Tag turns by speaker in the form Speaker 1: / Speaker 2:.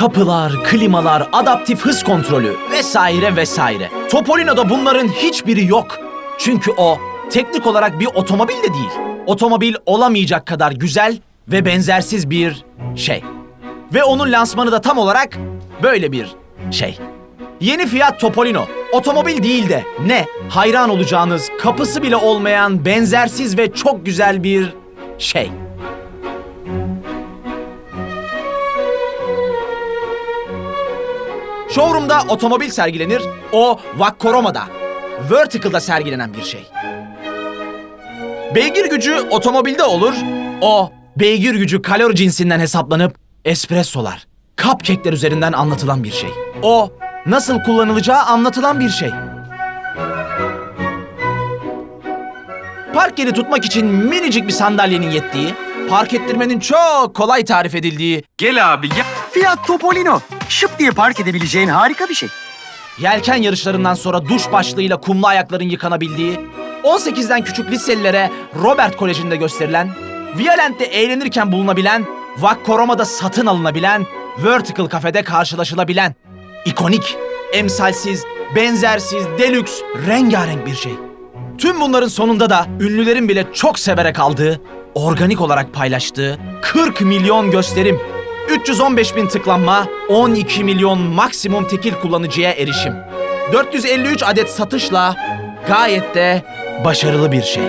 Speaker 1: Kapılar, klimalar, adaptif hız kontrolü vesaire vesaire. Topolino'da bunların hiçbiri yok. Çünkü o teknik olarak bir otomobil de değil. Otomobil olamayacak kadar güzel ve benzersiz bir şey. Ve onun lansmanı da tam olarak böyle bir şey. Yeni Fiat Topolino. Otomobil değil de ne? Hayran olacağınız, kapısı bile olmayan, benzersiz ve çok güzel bir şey. Showroom'da otomobil sergilenir, o Vakkoroma'da, Vertical'da sergilenen bir şey. Beygir gücü otomobilde olur, o beygir gücü kalori cinsinden hesaplanıp espressolar, cupcake'ler üzerinden anlatılan bir şey. O nasıl kullanılacağı anlatılan bir şey. Park yeri tutmak için minicik bir sandalyenin yettiği, park ettirmenin çok kolay tarif edildiği,
Speaker 2: Gel abi gel.
Speaker 3: Fiat Topolino. Şıp diye park edebileceğin harika bir şey.
Speaker 1: yelken yarışlarından sonra duş başlığıyla kumlu ayakların yıkanabildiği, 18'den küçük liselilere Robert Koleji'nde gösterilen, Violent'te eğlenirken bulunabilen, Vakkoroma'da satın alınabilen, Vertical Cafe'de karşılaşılabilen, ikonik, emsalsiz, benzersiz, deluxe, rengarenk bir şey. Tüm bunların sonunda da ünlülerin bile çok severek aldığı, organik olarak paylaştığı 40 milyon gösterim, 315 bin tıklanma, 12 milyon maksimum tekil kullanıcıya erişim. 453 adet satışla gayet de başarılı bir şey.